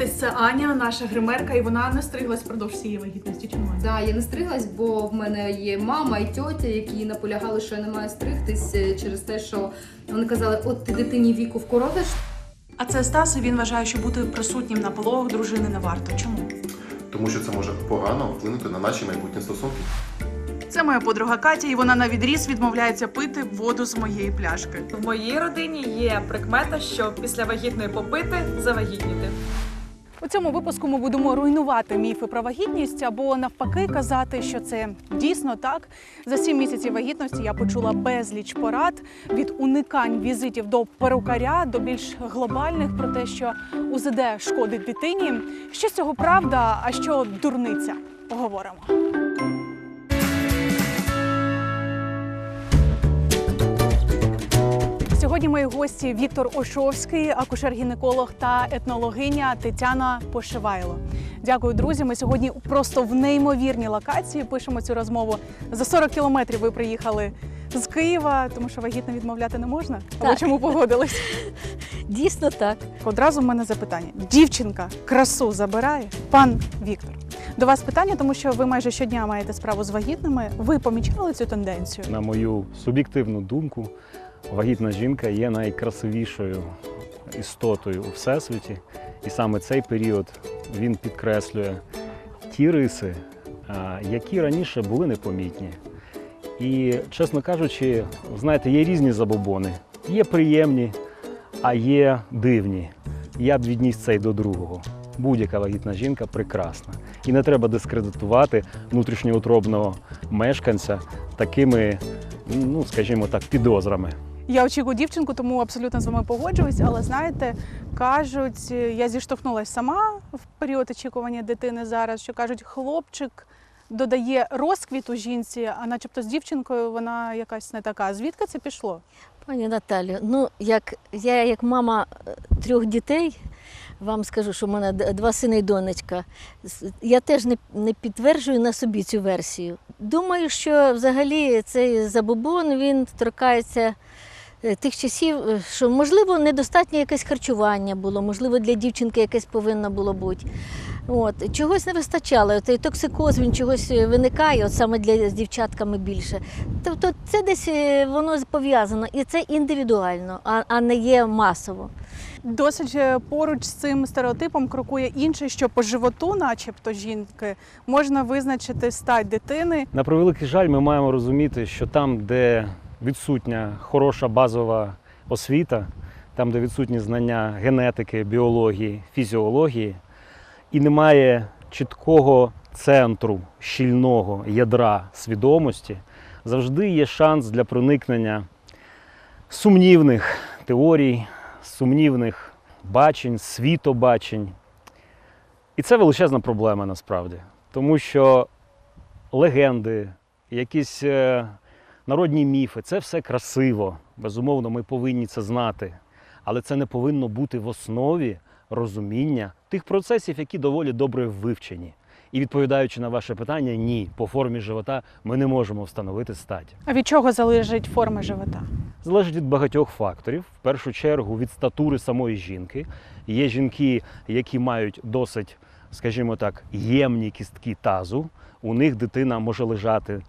Знайомтесь, це Аня, наша гримерка, і вона не стриглась впродовж всієї вагітності. Чому? Да, я не стриглась, бо в мене є мама і тьотя, які наполягали, що я не маю стригтись е, через те, що вони казали, от ти дитині віку вкоротиш. А це Стас, і він вважає, що бути присутнім на пологах дружини не варто. Чому? тому що це може погано вплинути на наші майбутні стосунки. Це моя подруга Катя, і вона на відріз відмовляється пити воду з моєї пляшки. В моїй родині є прикмета, що після вагітної попити завагітніти. У цьому випуску ми будемо руйнувати міфи про вагітність або навпаки казати, що це дійсно так. За сім місяців вагітності я почула безліч порад від уникань візитів до перукаря до більш глобальних про те, що УЗД шкодить дитині. Що з цього правда, а що дурниця? Поговоримо. Сьогодні мої гості Віктор Ошовський, акушер-гінеколог та етнологиня Тетяна Пошивайло. Дякую, друзі. Ми сьогодні просто в неймовірній локації пишемо цю розмову. За 40 кілометрів ви приїхали з Києва, тому що вагітно відмовляти не можна. А ви чому погодились? Дійсно так. Одразу в мене запитання: дівчинка красу забирає? Пан Віктор. До вас питання, тому що ви майже щодня маєте справу з вагітними. Ви помічали цю тенденцію? На мою суб'єктивну думку, вагітна жінка є найкрасивішою істотою у всесвіті, і саме цей період він підкреслює ті риси, які раніше були непомітні. І, чесно кажучи, знаєте, є різні забобони. Є приємні, а є дивні. Я б відніс цей до другого. Будь-яка вагітна жінка прекрасна. І не треба дискредитувати внутрішньоутробного мешканця такими, ну скажімо так, підозрами. Я очікую дівчинку, тому абсолютно з вами погоджуюсь. Але знаєте, кажуть, я зіштовхнулася сама в період очікування дитини зараз, що кажуть, хлопчик додає розквіту жінці, а начебто з дівчинкою вона якась не така. Звідки це пішло? Пані Наталю, ну як я як мама е, трьох дітей, вам скажу, що в мене два сини і донечка. Я теж не, не підтверджую на собі цю версію. Думаю, що взагалі цей забобон він торкається тих часів, е, що можливо недостатнє якесь харчування було, можливо, для дівчинки якесь повинно було бути. От, чогось не вистачало. Цей токсикоз він чогось е, виникає, от саме для з дівчатками більше. Тобто це десь е, воно пов'язано, і це індивідуально, а, а не є масово. Досить е, поруч з цим стереотипом крокує інший, що по животу, начебто жінки, можна визначити стать дитини. На превеликий жаль, ми маємо розуміти, що там, де відсутня хороша базова освіта, там, де відсутні знання генетики, біології, фізіології, і немає чіткого центру щільного ядра свідомості, завжди є шанс для проникнення сумнівних теорій, сумнівних бачень, світобачень. І це величезна проблема насправді, тому що легенди, якісь е, народні міфи це все красиво. Безумовно, ми повинні це знати. Але це не повинно бути в основі розуміння тих процесів, які доволі добре вивчені. І відповідаючи на ваше питання, ні, по формі живота ми не можемо встановити стать. А від чого залежить форма живота? Залежить від багатьох факторів. В першу чергу від статури самої жінки. Є жінки, які мають досить, скажімо так, ємні кістки тазу. У них дитина може лежати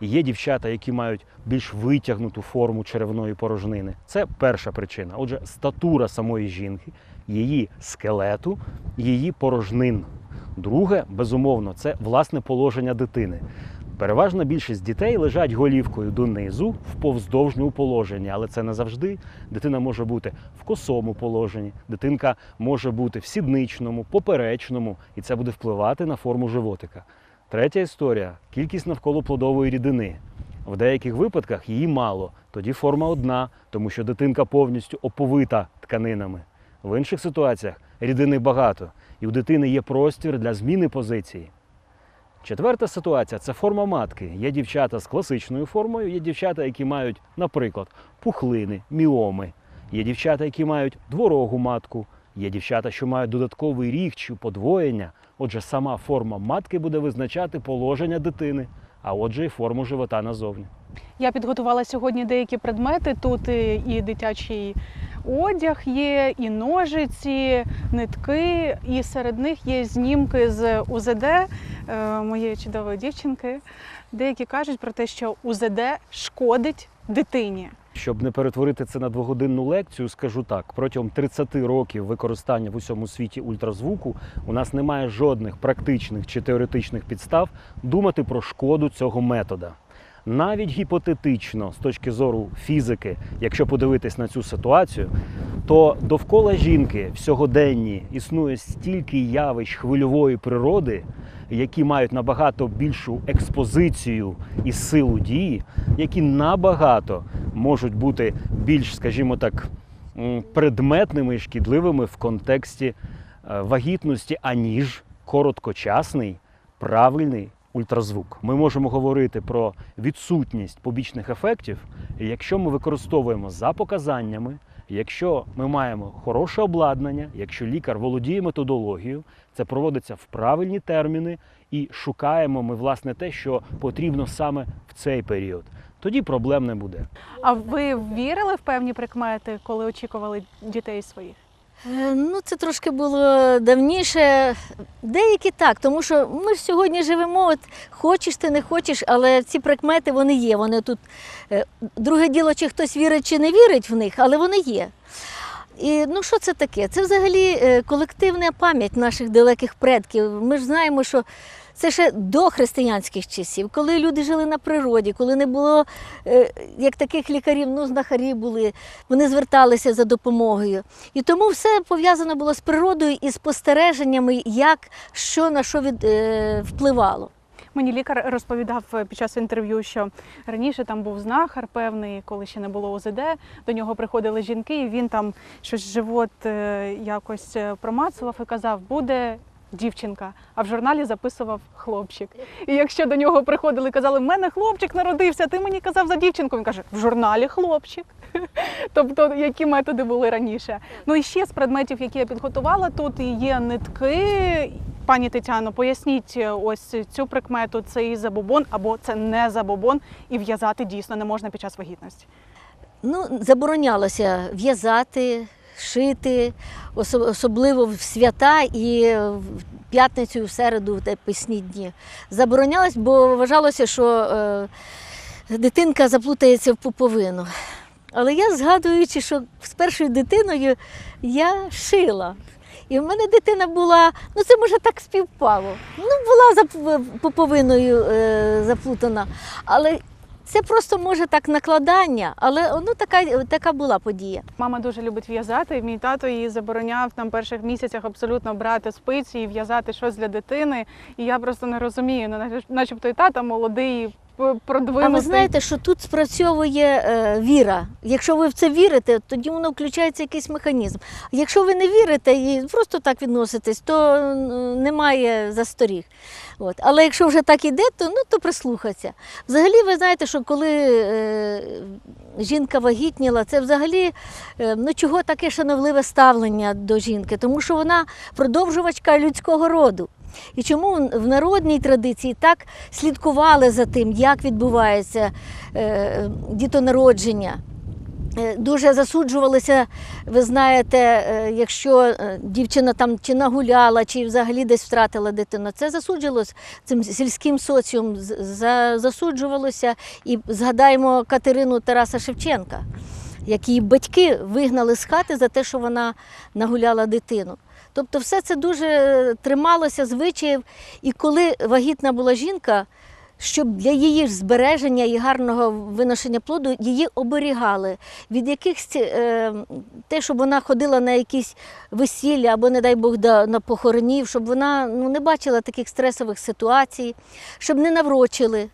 Є дівчата, які мають більш витягнуту форму черевної порожнини. Це перша причина. Отже, статура самої жінки, її скелету, її порожнин. Друге, безумовно, це власне положення дитини. Переважна більшість дітей лежать голівкою донизу в повздовжньому положенні, але це не завжди. Дитина може бути в косому положенні, дитинка може бути в сідничному, поперечному, і це буде впливати на форму животика. Третя історія кількість навколо плодової рідини. В деяких випадках її мало, тоді форма одна, тому що дитинка повністю оповита тканинами. В інших ситуаціях рідини багато, і у дитини є простір для зміни позиції. Четверта ситуація це форма матки. Є дівчата з класичною формою, є дівчата, які мають, наприклад, пухлини, міоми. Є дівчата, які мають дворогу матку, є дівчата, що мають додатковий ріг чи подвоєння. Отже, сама форма матки буде визначати положення дитини, а отже, і форму живота назовні. Я підготувала сьогодні деякі предмети. Тут і і дитячий одяг є, і ножиці, нитки, і серед них є знімки з УЗД е, моєї чудової дівчинки. Деякі кажуть про те, що УЗД шкодить дитині. Щоб не перетворити це на двогодинну лекцію, скажу так: протягом 30 років використання в усьому світі ультразвуку у нас немає жодних практичних чи теоретичних підстав думати про шкоду цього метода. Навіть гіпотетично, з точки зору фізики, якщо подивитись на цю ситуацію, то довкола жінки в сьогоденні існує стільки явищ хвильової природи, які мають набагато більшу експозицію і силу дії, які набагато можуть бути більш, скажімо так, предметними і шкідливими в контексті е, вагітності, аніж короткочасний правильний ультразвук. Ми можемо говорити про відсутність побічних ефектів, якщо ми використовуємо за показаннями, якщо ми маємо хороше обладнання, якщо лікар володіє методологією, це проводиться в правильні терміни і шукаємо ми власне те, що потрібно саме в цей період. Тоді проблем не буде. А ви вірили в певні прикмети, коли очікували дітей своїх? Е, Ну, це трошки було давніше. Деякі так, тому що ми ж сьогодні живемо, от хочеш ти не хочеш, але ці прикмети вони є. Вони тут. е, Друге діло, чи хтось вірить чи не вірить в них, але вони є. І ну що це таке? Це взагалі е, колективна пам'ять наших далеких предків. Ми ж знаємо, що це ще до християнських часів, коли люди жили на природі, коли не було е, як таких лікарів, ну знахарі були, вони зверталися за допомогою. І тому все пов'язано було з природою і спостереженнями, як що на що від, е, впливало. Мені лікар розповідав е, під час інтерв'ю, що раніше там був знахар певний, коли ще не було ОЗД. До нього приходили жінки, і він там щось живот е, якось промацував і казав, буде. Дівчинка, а в журналі записував хлопчик. І якщо до нього приходили і казали, в мене хлопчик народився, ти мені казав за дівчинку. Він каже, в журналі хлопчик. Тобто, які методи були раніше. Ну і ще з предметів, які я підготувала, тут є нитки. Пані Тетяно, поясніть ось цю прикмету, це і забобон або це не забобон, і в'язати дійсно не можна під час вагітності. Ну, заборонялося в'язати, шити, особливо в свята і в п'ятницю, в середу, в те писні дні. Заборонялось, бо вважалося, що е, дитинка заплутається в пуповину. Але я, згадуючи, що з першою дитиною я шила. І в мене дитина була, ну це може так співпало. Ну, була за пуповиною е, заплутана. Але це просто може так накладання, але ну, така, така була подія. Мама дуже любить в'язати. Мій тато її забороняв там перших місяцях абсолютно брати спиці і в'язати щось для дитини. І я просто не розумію, ну, начебто і тата молодий, продвинутий. А ви знаєте, що тут спрацьовує е, віра. Якщо ви в це вірите, тоді воно включається якийсь механізм. Якщо ви не вірите і просто так відноситесь, то немає засторіг. От. Але якщо вже так іде, то, ну, то прислухатися. Взагалі, ви знаєте, що коли е, жінка вагітніла, це взагалі е, ну, чого таке шановливе ставлення до жінки, тому що вона продовжувачка людського роду. І чому в народній традиції так слідкували за тим, як відбувається е, дітонародження? Е, Дуже засуджувалися, ви знаєте, е, якщо дівчина там чи нагуляла, чи взагалі десь втратила дитину. Це засуджувалося цим сільським за- засуджувалося. І згадаємо Катерину Тараса Шевченка, які батьки вигнали з хати за те, що вона нагуляла дитину. Тобто все це дуже е, трималося звичаїв. І коли вагітна була жінка, щоб для її збереження і гарного виношення плоду її оберігали від якихось е, те, щоб вона ходила на якісь весілля або, не дай Бог, на похоронів, щоб вона ну, не бачила таких стресових ситуацій, щоб не наврочили.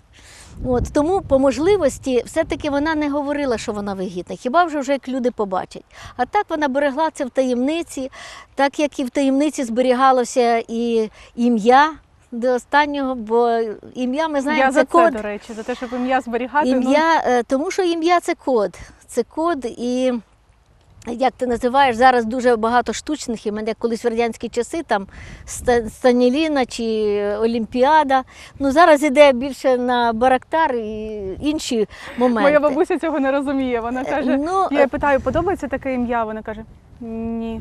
От, тому по можливості все-таки вона не говорила, що вона вигідна. Хіба вже вже як люди побачать. А так вона берегла це в таємниці, так як і в таємниці зберігалося і ім'я до останнього, бо ім'я ми знаємо, я за це це, код. до речі, за те, щоб ім'я зберігати. ну, Ім'я, ну... тому що ім'я це код. Це код і як ти називаєш, зараз дуже багато штучних, імен, мене колись в радянські часи там Станіліна чи Олімпіада. Ну зараз іде більше на Барактар і інші моменти. Моя бабуся цього не розуміє. Вона Е, каже: ну, я питаю, подобається таке ім'я? Вона каже: ні.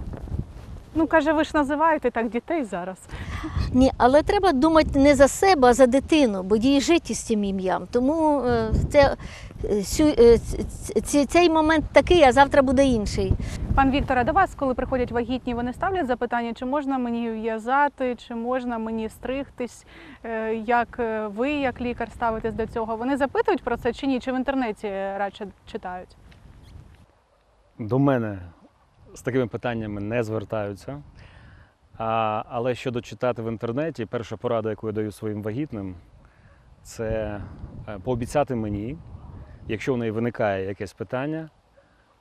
Ну, каже, ви ж називаєте так дітей зараз. Ні, але треба думати не за себе, а за дитину, бо їй жити з цим ім'ям. Тому е, це, е, сю- е, цей момент такий, а завтра буде інший. Пан Віктора, до вас, коли приходять вагітні, вони ставлять запитання, чи можна мені в'язати, чи можна мені стригтись, як ви, як лікар, ставитесь до цього? Вони запитують про це чи ні? Чи в інтернеті радше читають? До мене з такими питаннями не звертаються. А, але щодо читати в інтернеті, перша порада, яку я даю своїм вагітним, це е, пообіцяти мені, якщо в неї виникає якесь питання,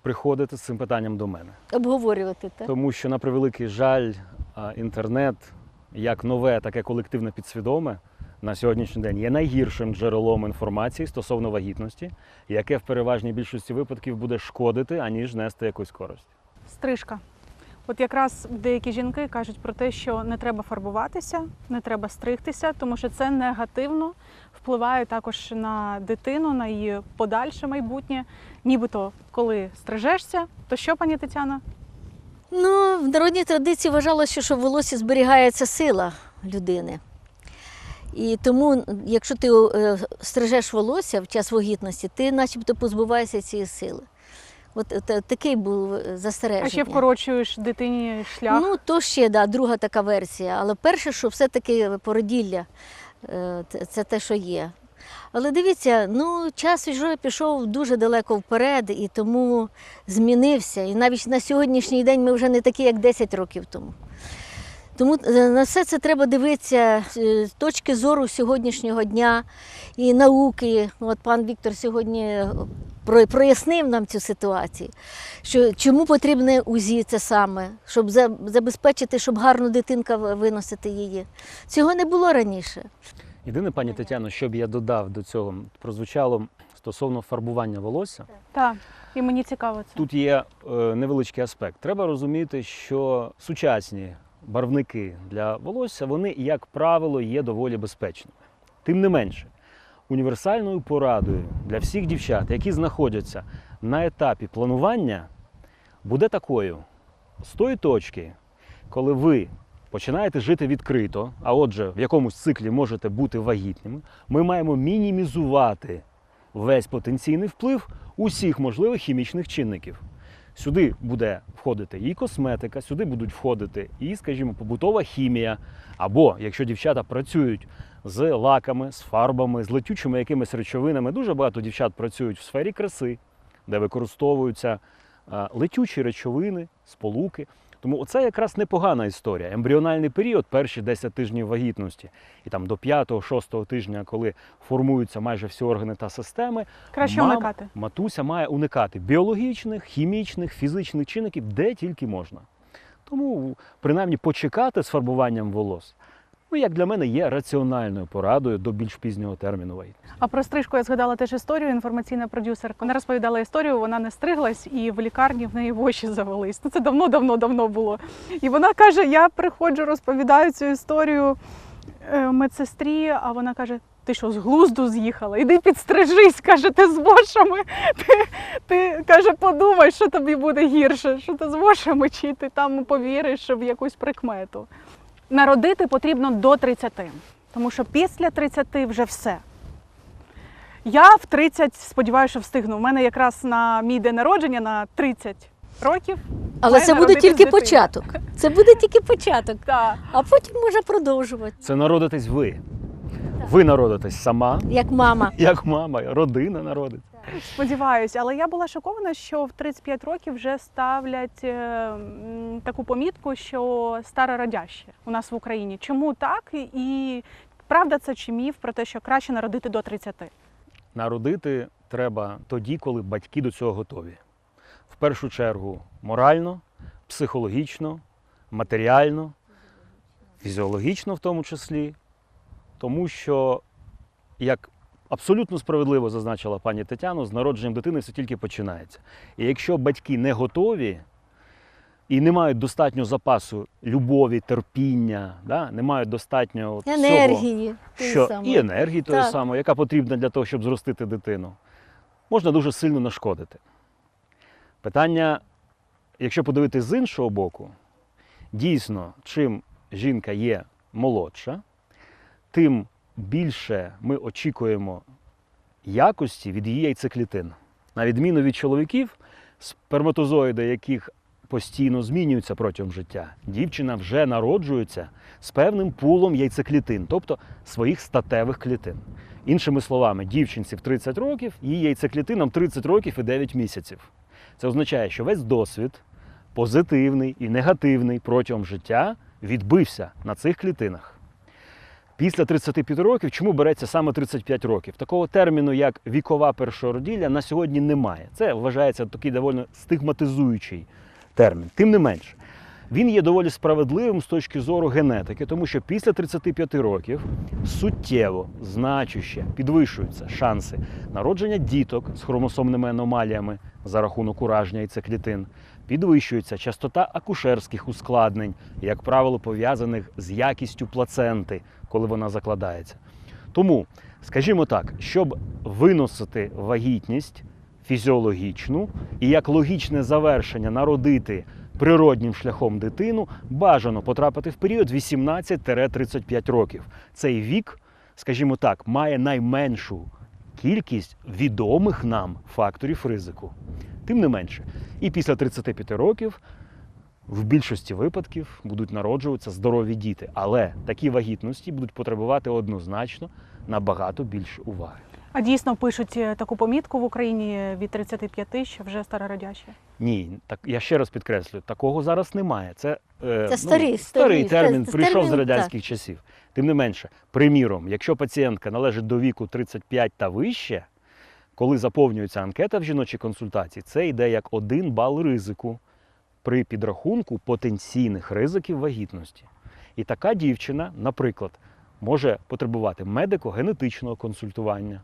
приходити з цим питанням до мене. Обговорювати так. Тому що, на превеликий жаль, інтернет, як нове, таке колективне підсвідоме, на сьогоднішній день є найгіршим джерелом інформації стосовно вагітності, яке в переважній більшості випадків буде шкодити, аніж нести якусь користь. Стрижка. От якраз деякі жінки кажуть про те, що не треба фарбуватися, не треба стригтися, тому що це негативно впливає також на дитину, на її подальше майбутнє. Нібито, коли стрижешся, то що, пані Тетяна? Ну, в народній традиції вважалося, що в волосі зберігається сила людини. І тому, якщо ти е, стрижеш волосся в час вагітності, ти начебто позбуваєшся цієї сили. От, е, такий був застереження. А ще вкорочуєш дитині шлях. Ну, то ще да, друга така версія. Але перше, що все-таки породілля е, це- те, що є. Але дивіться, ну час вже пішов дуже далеко вперед, і тому змінився. І навіть на сьогоднішній день ми вже не такі, як 10 років тому. Тому е, на все це треба дивитися з точки зору сьогоднішнього дня і науки. От пан Віктор сьогодні прояснив нам цю ситуацію, що чому потрібне УЗІ це саме, щоб за- забезпечити, щоб гарно дитинка виносити її. Цього не було раніше. Єдине, пані Тетяно, що б я додав до цього, прозвучало стосовно фарбування волосся. Так, і мені цікаво це. Тут є е, невеличкий аспект. Треба розуміти, що сучасні барвники для волосся, вони, як правило, є доволі безпечними. Тим не менше, універсальною порадою для всіх дівчат, які знаходяться на етапі планування, буде такою: з тої точки, коли ви починаєте жити відкрито, а отже, в якомусь циклі можете бути вагітними, ми маємо мінімізувати весь потенційний вплив усіх можливих хімічних чинників. Сюди буде входити і косметика, сюди будуть входити і, скажімо, побутова хімія. Або якщо дівчата працюють з лаками, з фарбами, з летючими якимись речовинами, дуже багато дівчат працюють в сфері краси, де використовуються е, летючі речовини, сполуки. Тому це якраз непогана історія. Ембріональний період, перші 10 тижнів вагітності, і там до 5-6 тижня, коли формуються майже всі органи та системи, Краще мама, уникати. матуся має уникати біологічних, хімічних, фізичних чинників, де тільки можна. Тому, принаймні, почекати з фарбуванням волос, ну, як для мене, є раціональною порадою до більш пізнього терміну вагітності. А про стрижку я згадала теж історію. Інформаційна продюсерка. Вона розповідала історію, вона не стриглась, і в лікарні в неї воші завелись. Ну це давно, давно, давно було. І вона каже: я приходжу, розповідаю цю історію е, медсестрі, а вона каже. Ти що, з глузду з'їхала? Іди підстрижись, каже, ти з вошами. Ти, ти каже, подумай, що тобі буде гірше, що ти з вошами, чи ти там повіриш в якусь прикмету. Народити потрібно до 30, тому що після 30 вже все. Я в 30 сподіваюся, що встигну. У мене якраз на мій день народження на 30 років. Але це буде тільки початок. Це буде тільки початок, Так. а потім може продовжувати. Це народитесь ви. Ви народитесь сама, Як мама. як мама, родина народиться. Сподіваюсь, але я була шокована, що в 35 років вже ставлять е, таку помітку, що старородяще у нас в Україні. Чому так? І правда це чи міф про те, що краще народити до 30? Народити треба тоді, коли батьки до цього готові. В першу чергу морально, психологічно, матеріально, фізіологічно в тому числі. Тому що, як абсолютно справедливо зазначила пані Тетяно, з народженням дитини все тільки починається. І якщо батьки не готові, і не мають достатньо запасу любові, терпіння, да? не мають достатньо от Енергії. тої що і енергії тої самої, яка потрібна для того, щоб зростити дитину, можна дуже сильно нашкодити. Питання, якщо подивитись з іншого боку, дійсно, чим жінка є молодша, тим більше ми очікуємо якості від її яйцеклітин. На відміну від чоловіків, сперматозоїди, яких постійно змінюються протягом життя, дівчина вже народжується з певним пулом яйцеклітин, тобто своїх статевих клітин. Іншими словами, дівчинці в 30 років, її яйцеклітинам 30 років і 9 місяців. Це означає, що весь досвід, позитивний і негативний протягом життя, відбився на цих клітинах. Після 35 років, чому береться саме 35 років? Такого терміну, як вікова першороділля, на сьогодні немає. Це вважається такий доволі стигматизуючий термін. Тим не менше, він є доволі справедливим з точки зору генетики, тому що після 35 років суттєво, значуще підвищуються шанси народження діток з хромосомними аномаліями за рахунок ураження яйцеклітин, підвищується частота акушерських ускладнень, як правило, пов'язаних з якістю плаценти, коли вона закладається. Тому, скажімо так, щоб виносити вагітність фізіологічну і як логічне завершення народити природнім шляхом дитину, бажано потрапити в період 18-35 років. Цей вік, скажімо так, має найменшу кількість відомих нам факторів ризику. Тим не менше, і після 35 років в більшості випадків будуть народжуватися здорові діти, але такі вагітності будуть потребувати однозначно набагато більше уваги. А дійсно пишуть е, таку помітку в Україні від 35, що вже старородячі. Ні, так я ще раз підкреслюю, такого зараз немає. Це, е, Це старий, старий старий, термін це- прийшов термін, з радянських часів. Тим не менше, приміром, якщо пацієнтка належить до віку 35 та вище, коли заповнюється анкета в жіночій консультації, це йде як один бал ризику при підрахунку потенційних ризиків вагітності. І така дівчина, наприклад, може потребувати медико-генетичного консультування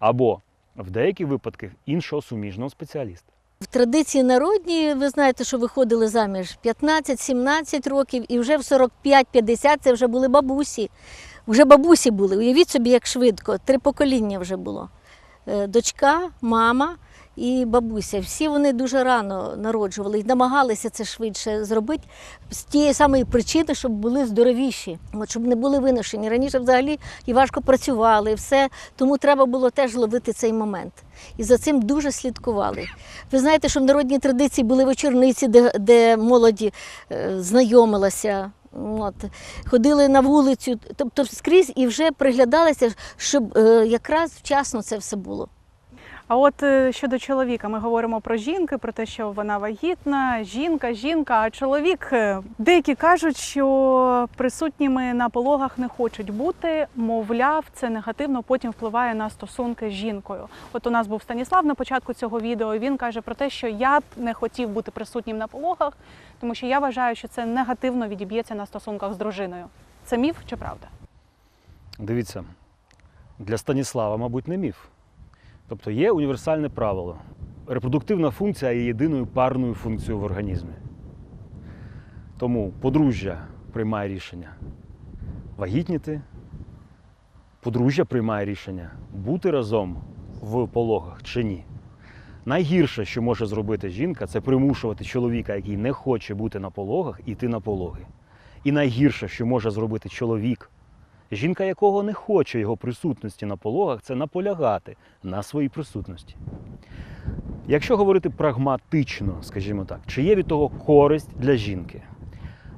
або в деяких випадках іншого суміжного спеціаліста. В традиції народні ви знаєте, що виходили заміж 15-17 років, і вже в 45-50 це вже були бабусі. Вже бабусі були. Уявіть собі, як швидко. Три покоління вже було. Е, Дочка, мама і бабуся. Всі вони дуже рано народжували і намагалися це швидше зробити з тієї самої причини, щоб були здоровіші, щоб не були виношені. Раніше взагалі і важко працювали, і все. Тому треба було теж ловити цей момент. І за цим дуже слідкували. Ви знаєте, що в народній традиції були вечорниці, де, де молоді е, знайомилася. От. Ходили на вулицю, тобто скрізь і вже приглядалися, щоб е, якраз вчасно це все було. А от е, щодо чоловіка, ми говоримо про жінки, про те, що вона вагітна, жінка, жінка. А чоловік е, деякі кажуть, що присутніми на пологах не хочуть бути. Мовляв, це негативно потім впливає на стосунки з жінкою. От у нас був Станіслав на початку цього відео. Він каже про те, що я б не хотів бути присутнім на пологах, тому що я вважаю, що це негативно відіб'ється на стосунках з дружиною. Це міф чи правда? Дивіться, для Станіслава, мабуть, не міф. Тобто є універсальне правило. Репродуктивна функція є єдиною парною функцією в організмі. Тому подружжя приймає рішення вагітніти, подружжя приймає рішення бути разом в пологах чи ні. Найгірше, що може зробити жінка, це примушувати чоловіка, який не хоче бути на пологах, іти на пологи. І найгірше, що може зробити чоловік, жінка якого не хоче його присутності на пологах, це наполягати на своїй присутності. Якщо говорити прагматично, скажімо так, чи є від того користь для жінки?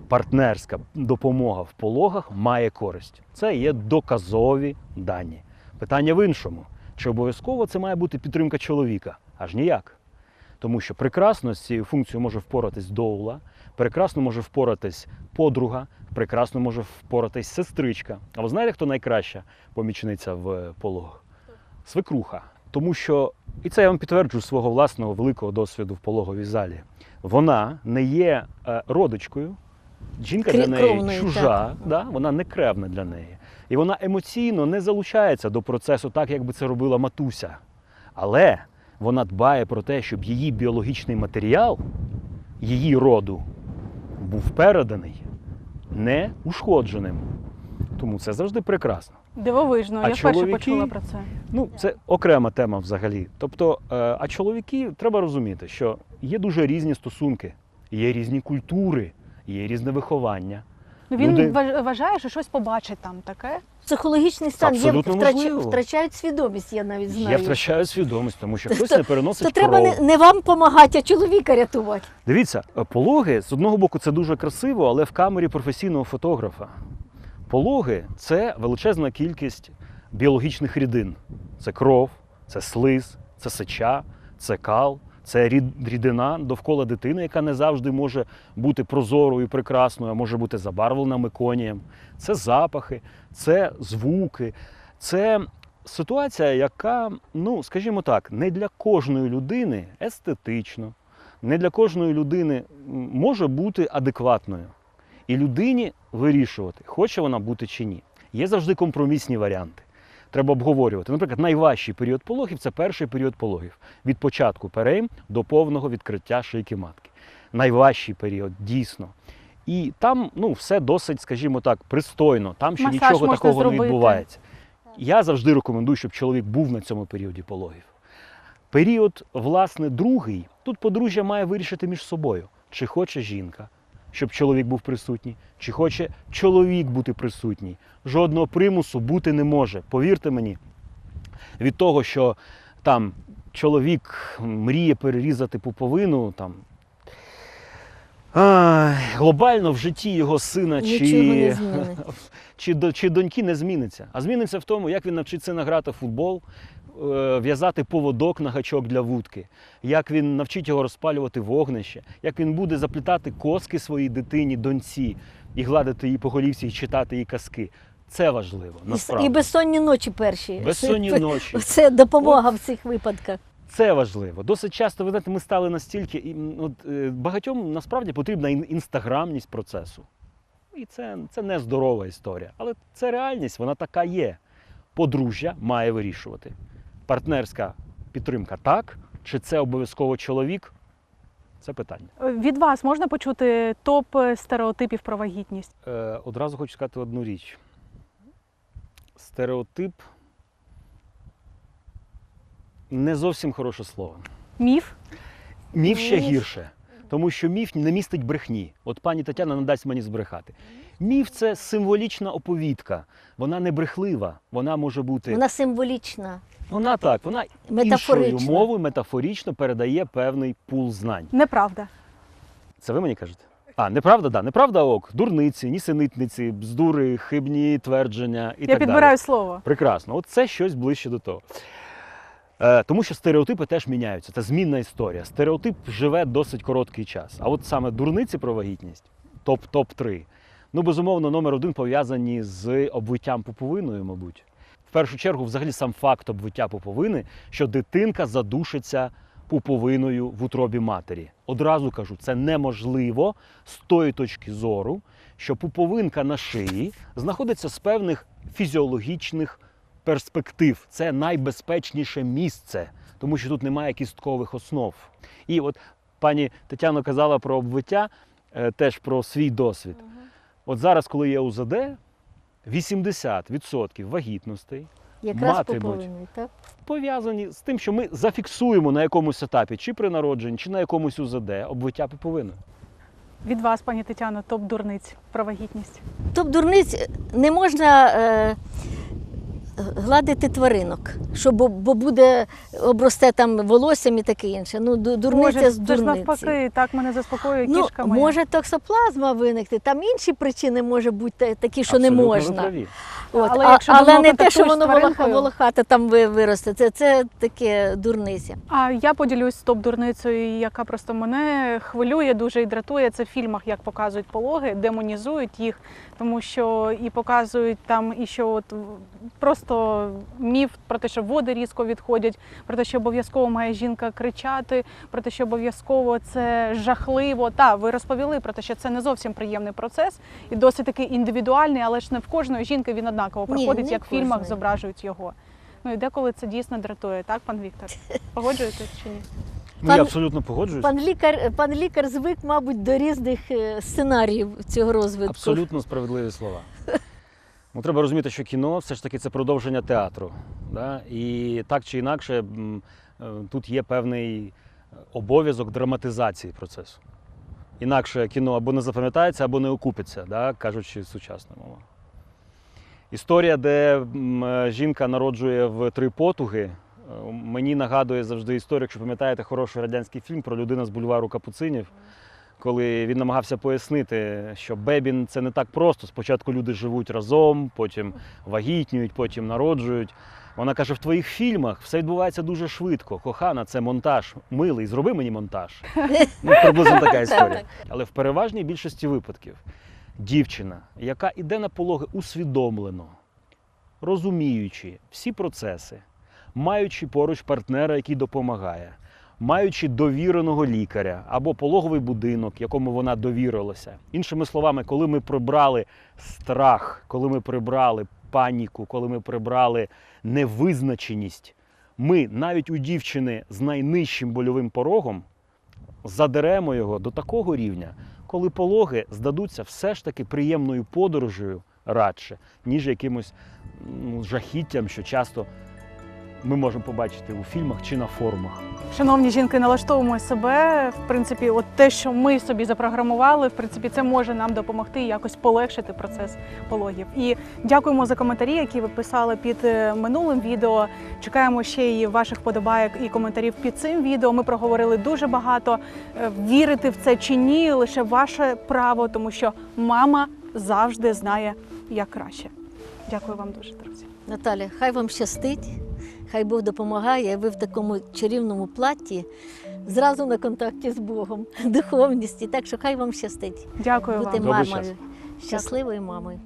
Партнерська допомога в пологах має користь. Це є доказові дані. Питання в іншому: чи обов'язково це має бути підтримка чоловіка? Аж ніяк. Тому що прекрасно з цією функцією може впоратись доула, прекрасно може впоратись подруга, прекрасно може впоратись сестричка. А ви знаєте, хто найкраща помічниця в пологах? Свекруха. Тому що, і це я вам підтверджую свого власного великого досвіду в пологовій залі. Вона не є е, родичкою, жінка для неї кровною, чужа, да? вона не кревна для неї. І вона емоційно не залучається до процесу так, як би це робила матуся. Але вона дбає про те, щоб її біологічний матеріал, її роду, був переданий не ушкодженим. Тому це завжди прекрасно. Дивовижно, А я вперше чоловіки? почула про це. Ну, це окрема тема взагалі. Тобто, е, а чоловіки треба розуміти, що є дуже різні стосунки, є різні культури, є різне виховання. Він Люди- вважає, що щось побачить там таке. Психологічний стан є, Абсолютно втрач- можливо. втрачають свідомість, я навіть знаю. Я втрачаю свідомість, тому що хтось не переносить То треба кров. не, не вам допомагати, а чоловіка рятувати. Дивіться, пологи з одного боку це дуже красиво, але в камері професійного фотографа. Пологи це величезна кількість біологічних рідин. Це кров, це слиз, це сеча, це кал, це рідина довкола дитини, яка не завжди може бути прозорою, прекрасною, а може бути забарвлена меконієм. Це запахи, це звуки, це ситуація, яка, ну скажімо так, не для кожної людини естетично, не для кожної людини може бути адекватною. І людині вирішувати, хоче вона бути чи ні. Є завжди компромісні варіанти. Треба обговорювати. Наприклад, найважчий період пологів це перший період пологів від початку перейм до повного відкриття шийки матки. Найважчий період, дійсно. І там ну, все досить, скажімо так, пристойно. Там ще Масаж нічого такого зробити. не відбувається. Я завжди рекомендую, щоб чоловік був на цьому періоді пологів. Період, власне, другий, тут подружжя має вирішити між собою, чи хоче жінка, щоб чоловік був присутній, чи хоче чоловік бути присутній. Жодного примусу бути не може. Повірте мені, від того, що там чоловік мріє перерізати пуповину, там. ай, Глобально в житті його сина чи, не чи, чи доньки не зміниться. А зміниться в тому, як він навчить сина грати в футбол, в'язати поводок на гачок для вудки, як він навчить його розпалювати вогнище, як він буде заплітати коски своїй дитині, доньці, і гладити її по голівці, і читати її казки. Це важливо. Насправді. і безсонні ночі перші. Безсонні Це- ночі. Це допомога в цих випадках. Це важливо. Досить часто, ви знаєте, ми стали настільки. От, е, багатьом насправді потрібна інстаграмність процесу. І це, це не здорова історія. Але це реальність, вона така є. Подружжя має вирішувати. Партнерська підтримка так, чи це обов'язково чоловік? Це питання. Е, Від вас можна почути топ е, стереотипів про вагітність? Е, одразу хочу сказати одну річ. Стереотип не зовсім хороше слово. Міф? Міф ще Міф. гірше, тому що міф не містить брехні. От пані Тетяна не дасть мені збрехати. Міф це символічна оповідка. Вона не брехлива, вона може бути. Вона символічна. Вона так, вона іншою мовою метафорично передає певний пул знань. Неправда. Це ви мені кажете? А, неправда, да. Неправда ок. Дурниці, нісенітниці, бздури, хибні твердження і Я так підбираю далі. слово. Прекрасно. От це щось ближче до того. Е, тому що стереотипи теж міняються. Це змінна історія. Стереотип живе досить короткий час. А от саме дурниці про вагітність, топ-топ-3, ну, безумовно, номер один пов'язані з обвиттям пуповиною, мабуть. В першу чергу, взагалі, сам факт обвиття пуповини, що дитинка задушиться пуповиною в утробі матері. Одразу кажу, це неможливо з тої точки зору, що пуповинка на шиї знаходиться з певних фізіологічних перспектив. Це найбезпечніше місце, тому що тут немає кісткових основ. І от пані Тетяна казала про обвиття, е, теж про свій досвід. От зараз, коли є УЗД, 80% вагітностей Якраз Матимуть. так? пов'язані з тим, що ми зафіксуємо на якомусь етапі, чи при народженні, чи на якомусь УЗД обвиття пуповини. Від вас, пані Тетяно, топ дурниць про вагітність. Топ-дурниць не можна е, гладити тваринок, щоб бо, бо буде обросте там волоссям і таке інше. Ну, ду- дурниця може, з це ж навпаки, так мене заспокоює Ну, кішка моя. може токсоплазма виникти, там інші причини може бути такі, що Абсолютно не можна. праві. От. Але а, якщо але не те, що воно волоха, волохате там виросте. Це, це таке дурниця. А я поділюсь топ дурницею, яка просто мене хвилює дуже і дратує. Це в фільмах, як показують пологи, демонізують їх, тому що і показують там, і що от просто міф про те, що води різко відходять, про те, що обов'язково має жінка кричати, про те, що обов'язково це жахливо. Та ви розповіли про те, що це не зовсім приємний процес і досить такий індивідуальний, але ж не в кожної жінки він однаково проходить, не як в фільмах зображують його. Ну і деколи це дійсно дратує, так, пан Віктор? Погоджуєтесь чи ні? Ну, Пан- я абсолютно погоджуюсь. Пан лікар, пан лікар звик, мабуть, до різних е, сценаріїв цього розвитку. Абсолютно справедливі слова. Ну, треба розуміти, що кіно все ж таки це продовження театру. Да? І так чи інакше, е, тут є певний обов'язок драматизації процесу. Інакше кіно або не запам'ятається, або не окупиться, да? кажучи сучасною мовою. Історія, де е, жінка народжує в три потуги, е, мені нагадує завжди історію, якщо пам'ятаєте хороший радянський фільм про людину з бульвару Капуцинів, коли він намагався пояснити, що Бебін це не так просто. Спочатку люди живуть разом, потім вагітнюють, потім народжують. Вона каже: в твоїх фільмах все відбувається дуже швидко. Кохана, це монтаж. Милий, зроби мені монтаж. Ну, приблизно така історія. Але в переважній більшості випадків дівчина, яка йде на пологи усвідомлено, розуміючи всі процеси, маючи поруч партнера, який допомагає, маючи довіреного лікаря або пологовий будинок, якому вона довірилася. Іншими словами, коли ми прибрали страх, коли ми прибрали паніку, коли ми прибрали невизначеність, ми навіть у дівчини з найнижчим больовим порогом задеремо його до такого рівня, коли пологи здадуться все ж таки приємною подорожею радше, ніж якимось ну, жахіттям, що часто ми можемо побачити у фільмах чи на форумах. Шановні жінки, налаштовуємо себе. В принципі, от те, що ми собі запрограмували, в принципі, це може нам допомогти якось полегшити процес пологів. І дякуємо за коментарі, які ви писали під е, минулим відео. Чекаємо ще і ваших подобайок і коментарів під цим відео. Ми проговорили дуже багато. Е, Вірити в це чи ні, лише ваше право, тому що мама завжди знає як краще. Дякую вам дуже, друзі. Наталя, хай вам щастить, хай Бог допомагає, ви в такому чарівному платі зразу на контакті з Богом, духовності. Так що хай вам щастить Дякую бути вам. Мамою, щасливою мамою.